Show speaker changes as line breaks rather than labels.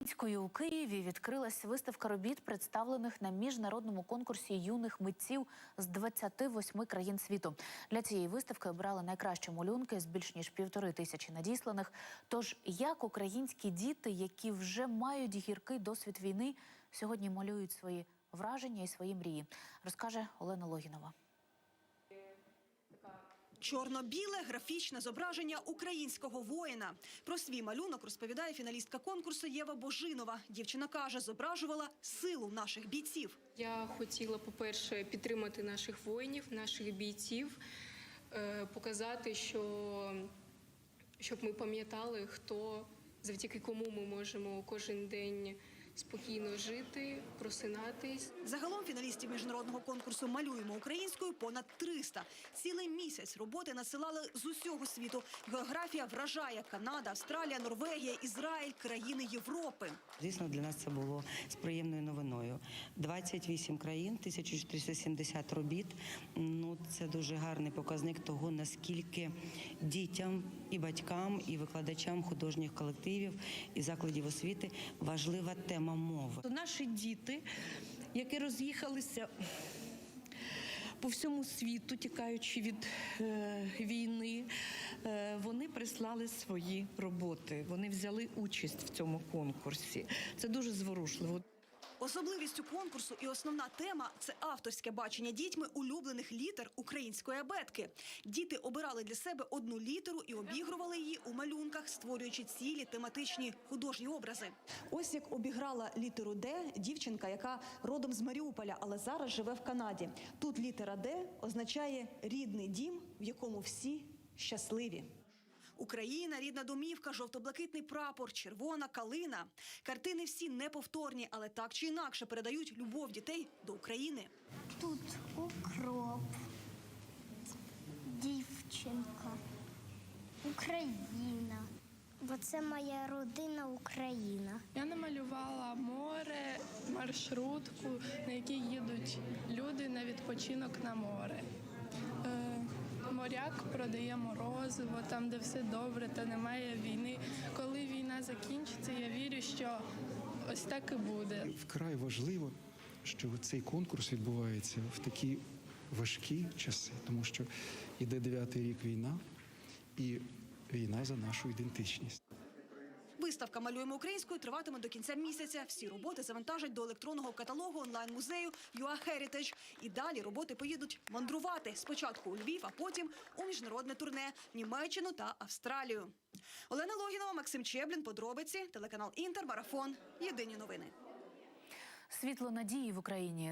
Українською у Києві відкрилась виставка робіт, представлених на міжнародному конкурсі юних митців з 28 країн світу. Для цієї виставки обрали найкращі малюнки з більш ніж півтори тисячі надісланих. Тож як українські діти, які вже мають гіркий досвід війни, сьогодні малюють свої враження і свої мрії, розкаже Олена Логінова.
Чорно-біле графічне зображення українського воїна. Про свій малюнок розповідає фіналістка конкурсу Єва Божинова. Дівчина каже, зображувала силу наших бійців.
Я хотіла, по-перше, підтримати наших воїнів, наших бійців, е, показати, що щоб ми пам'ятали, хто завдяки кому ми можемо кожен день спокійно жити, просинатись.
Загалом фіналістів міжнародного конкурсу Малюємо українською понад 300. Цілий місяць роботи надсилали з усього світу. Географія вражає Канада, Австралія, Норвегія, Ізраїль, країни Європи.
Звісно, для нас це було з приємною новиною. 28 країн, 1470 робіт. Ну це дуже гарний показник того, наскільки дітям і батькам, і викладачам художніх колективів і закладів освіти важлива тема мови.
То наші діти, які роз'їхалися по всьому світу, тікаючи від е, війни, е, вони прислали свої роботи. Вони взяли участь в цьому конкурсі. Це дуже зворушливо.
Особливістю конкурсу і основна тема це авторське бачення дітьми улюблених літер української абетки. Діти обирали для себе одну літеру і обігрували її у малюнках, створюючи цілі тематичні художні образи. Ось як обіграла літеру Д дівчинка, яка родом з Маріуполя, але зараз живе в Канаді. Тут літера Д означає рідний дім, в якому всі щасливі. Україна, рідна домівка, жовто-блакитний прапор, червона калина. Картини всі неповторні, але так чи інакше передають любов дітей до України.
Тут укроп, дівчинка, Україна. Бо це моя родина Україна.
Я намалювала море, маршрутку, на якій їдуть люди на відпочинок на море. Моряк продає морозиво, там, де все добре та немає війни. Коли війна закінчиться, я вірю, що ось так і буде.
Вкрай важливо, що цей конкурс відбувається в такі важкі часи, тому що йде дев'ятий рік війна і війна за нашу ідентичність.
Виставка Малюємо українською триватиме до кінця місяця. Всі роботи завантажать до електронного каталогу онлайн-музею UA. І далі роботи поїдуть мандрувати спочатку у Львів, а потім у міжнародне турне Німеччину та Австралію. Олена Логінова, Максим Чеблін, подробиці, телеканал Інтер, Марафон. Єдині новини.
Світло надії в Україні